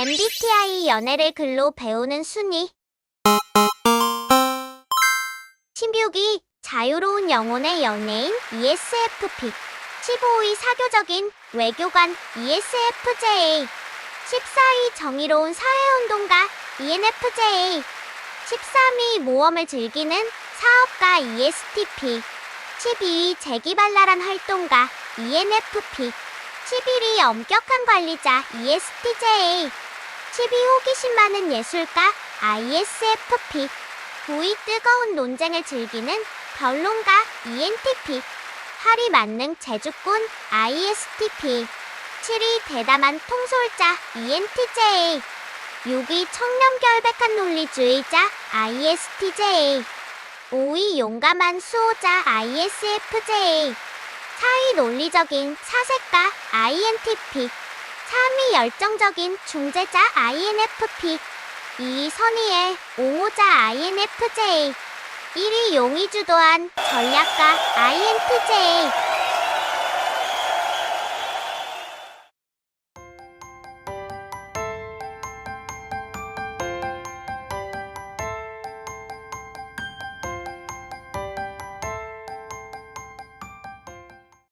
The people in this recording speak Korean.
MBTI 연애를 글로 배우는 순위. 신뷰기 자유로운 영혼의 연예인 ESFP 15위 사교적인 외교관 ESFJ 14위 정의로운 사회운동가 ENFJ 13위 모험을 즐기는 사업가 ESTP 12위 재기발랄한 활동가 ENFP 11위 엄격한 관리자 ESTJ 12위 호기심 많은 예술가 ISFP 9위 뜨거운 논쟁을 즐기는 변론가 ENTP 8위 만능 제주꾼 ISTP 7위 대담한 통솔자 ENTJ 6위 청렴 결백한 논리주의자 ISTJ 5위 용감한 수호자 ISFJ 4위 논리적인 사색가 INTP 3위 열정적인 중재자 INFP 2위 선의의 옹호자 INFJ 1위 용의 주도한 전략가 INTJ